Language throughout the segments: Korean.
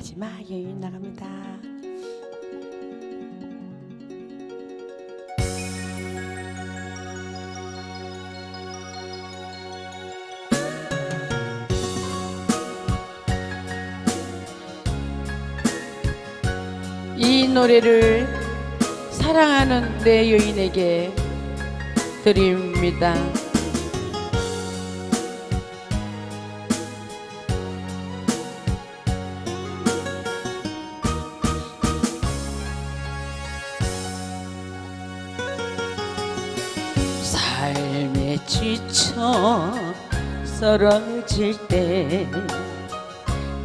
마지막 여인 나갑니다. 이 노래를 사랑하는 내 여인에게 드립니다. 삶에 지쳐 쓰러질 때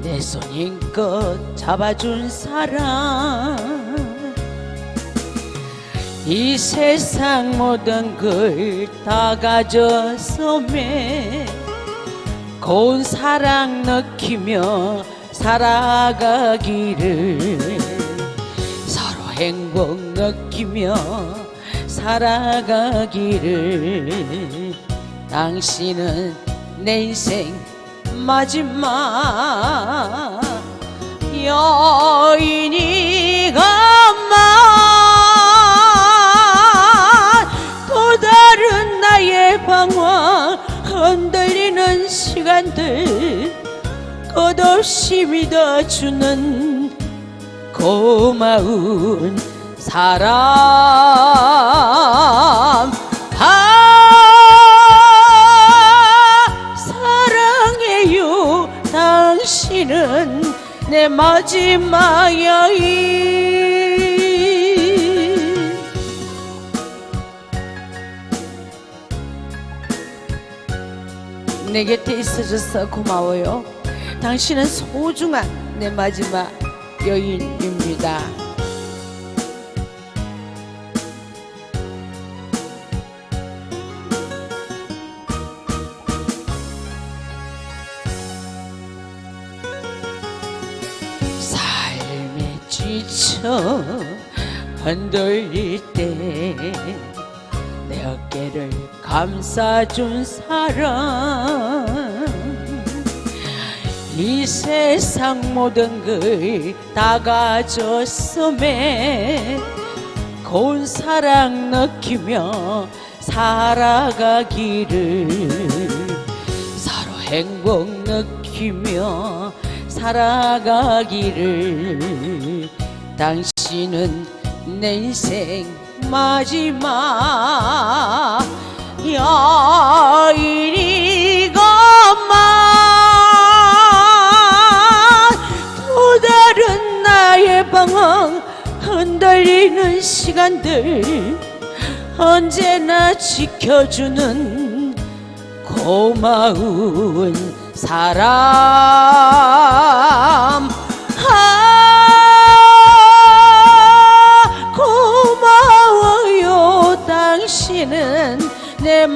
내손 힘껏 잡아준 사람. 이 세상 모든 걸 다 가졌음에 고운 사랑 느끼며 살아가기를 서로 행복 느끼며 살아가기를. 당신은 내 인생 마지막. 여인이가만 또 다른 나의 방황 흔들리는 시간들 끝없이 믿어주는 고마운 사람 아 사랑해요. 당신은 내 마지막 여인 내 곁에 있어줘서 고마워요. 당신은 소중한 내 마지막 여인입니다 지쳐 흔들릴 때 내 어깨를 감싸준 사람. 이 세상 모든 걸 다 가졌음에 고운 사랑 느끼며 살아가기를 서로 행복 느끼며 살아가기를 당신은 내 인생 마지막 여인이건만. 또 다른 나의 방황 흔들리는 시간들 언제나 지켜주는 고마운 사람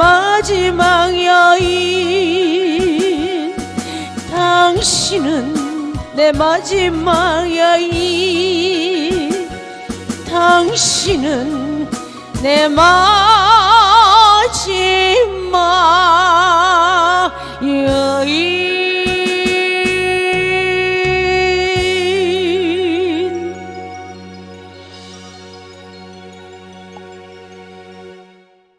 마지막 여인 당신은 내 마지막 여인 당신은 내 마지막